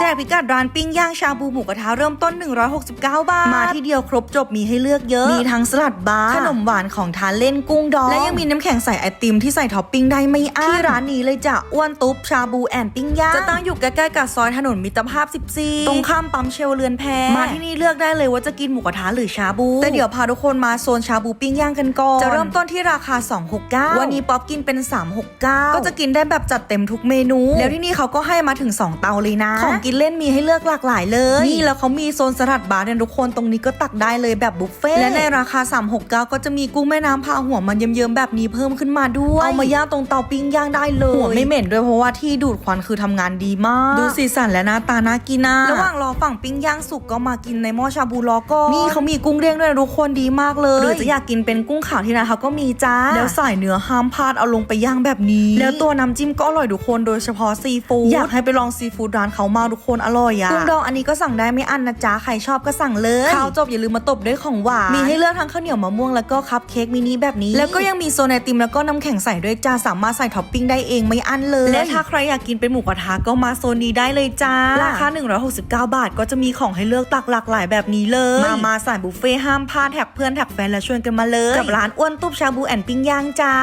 แจกพิกัดร้านปิ้งย่างชาบูหมูกระทะเริ่มต้น 169 บาท มาที่เดียวครบจบมีให้เลือกเยอะ มีทั้งสลัดบาร์ขนมหวานของทานเล่นกุ้งดอง และยังมีน้ำแข็งใส่ไอติมที่ใส่ท็อปปิ้งได้ไม่อั้นที่ร้านนี้เลยจ้ะอ้วนตุ๊บชาบูแอนปิ้งย่างจะตั้งอยู่ใกล้ๆกับซอยถนนมิตรภาพ 14 ตรงข้ามปั๊มเชลเรือนแพมาที่นี่เลือกได้เลยว่าจะกินหมูกระทะหรือชาบู แต่เดี๋ยวพาทุกคนมาโซนชาบูปิ้งย่างกันก่อนจะเริ่มต้นที่ราคา 269 วันนี้ป๊อปกินเป็น 369 ก็จะกินได้แบบจัดเต็มทุกเมนู แล้วที่นี่เขาก็ให้มาถึง 2 เตาเลยนะของกินเล่นมีให้เลือกหลากหลายเลย นี่แล้วเขามีโซนสลัดบาร์เนี่ยทุกคนตรงนี้ก็ตักได้เลยแบบบุฟเฟ่ต์และในราคา 369 ก็จะมีกุ้งแม่น้ำพาหัวมันเยิ้มๆแบบนี้เพิ่มขึ้นมาด้วยเอามาย่างตรงเตาปิ้งย่างได้เลยหัวไม่เหม็นด้วยเพราะว่าที่ดูดควันคือทำงานดีมาก ดูสีสันและหน้าตาน่ากินนะระหว่างรอฝั่งปิ้งย่างสุกก็มากินในหม้อชาบูรอก็นี่เขามีกุ้งเด้งด้วยนะทุกคนดีมากเลยหรือจะอยากกินเป็นกุ้งขาวที่ร้านเขาก็มีจ้าแล้วใส่เนื้อห้ามพลาดเอาลงไปย่างแบบนี้ แล้วตัวน้ำจิ้มก็อร่อยทุกคนโดยเฉพาะซีฟู้ดอยากให้ไปลองซีฟู้ดร้านเขามากทุกคนอร่อยอะกุ้งดองอันนี้ก็สั่งได้ไม่อั้นนะจ๊ะใครชอบก็สั่งเลยข้าวจบอย่าลืมมาตบด้วยของหวานมีให้เลือกทั้งข้าวเหนียวมะม่วงแล้วก็คัพเค้กมินิแบบนี้ แล้วก็ยังมีโซนไอติมแล้วก็น้ำแข็งใส่ด้วยจ้าสามารถใส่ท็อปปิ้งได้เองไม่อั้นเลยและถ้าใครอยากกินเป็นหมูกระทะก็มาโซนนี้ได้เลยจ้าราคา 169 บาทก็จะมีของให้เลือกตักหลากหลายแบบนี้เลย มามาสายบุฟเฟ่ต์ห้ามพลาดแท็กเพื่อนแท็กแฟนและชวนกันมาเลย กับร้านอ้วนตุ๊บชาบูแอนปิ้งย่างจ้า